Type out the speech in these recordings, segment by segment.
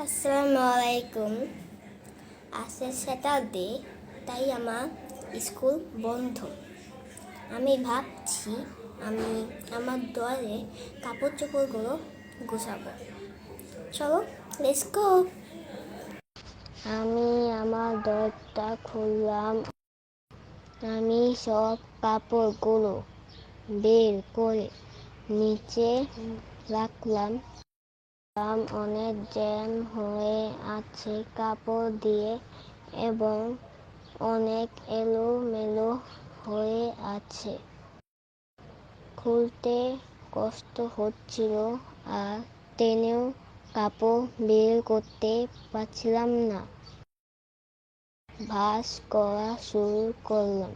আসসালামু আলাইকুম আজকে স্যাটারডে তাই আমার স্কুল বন্ধ। আমি ভাবছি আমি আমার দলে কাপড় চোপড়গুলো গুছাবো। চলো লেটস গো আমি আমার দরটা খুললাম। আমি সব কাপড়গুলো বের করে নিচে রাখলাম। দাম অনেক জ্যাম হয়ে আছে কাপড় দিয়ে এবং অনেক এলোমেলো হয়ে আছে। খুলতে কষ্ট হচ্ছিল আর টেনেও কাপড় বের করতে পারছিলাম না। ভাস করা শুরু করলাম।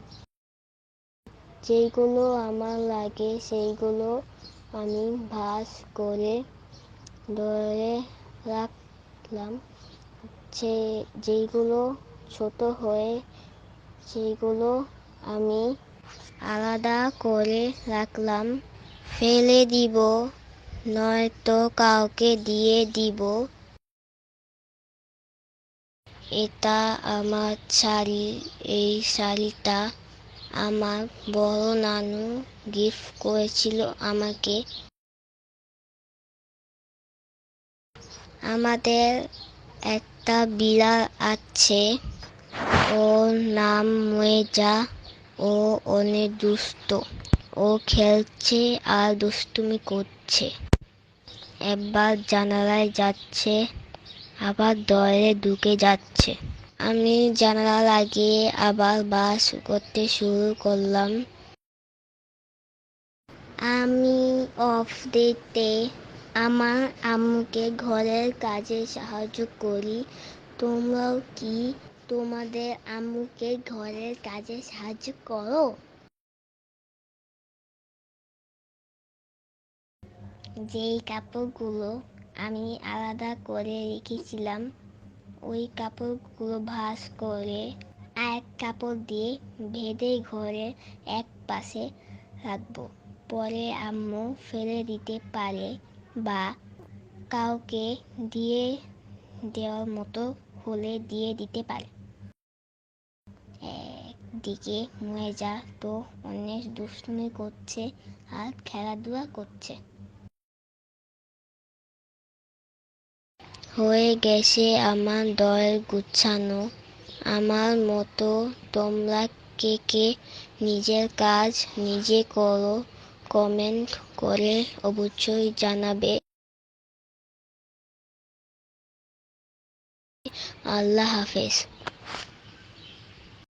যেগুলো আমার লাগে সেইগুলো আমি ভাস করে ধরে রাখলাম। যে যেগুলো ছোট হয়ে সেগুলো আমি আলাদা করে রাখলাম। ফেলে দিব, নয়তো কাউকে দিয়ে দিব। এটা আমার শাড়ি, এই শাড়িটা আমার বড় নানু গিফট করেছিল আমাকে। আমাদের একটা বিড়াল আছে। ওর নাম মেজা ও অনেক দুষ্ট। ও খেলছে আর দুষ্টুমি করছে। একবার জানালায় যাচ্ছে, আবার দরে ঢুকে যাচ্ছে। আমি জানালা লাগিয়ে আবার বাস করতে শুরু করলাম। আমি অফ ডেতে আমার আম্মুকে ঘরের কাজে সাহায্য করি। তোমরাও কি তোমাদের আম্মুকে ঘরের কাজে সাহায্য করো? যেই কাপড়গুলো আমি আলাদা করে রেখেছিলাম, ওই কাপড়গুলো ভাঁজ করে এক কাপড় দিয়ে ভেদে ঘরের এক পাশে রাখব। পরে আম্মু ফেলে দিতে পারে বা কাউকে দিয়ে দেওয়ার মতো হলে দিয়ে দিতে পারে। একদিকে মেজা তো অনেক দুষ্টুমি করছে আর খেলাধুলা করছে। হয়ে গেছে আমার দল গুছানো। আমার মতো তোমরা কে কে নিজের কাজ নিজে করো। কমেন্ট করে অবশ্যই জানাবে। আল্লাহ হাফেজ।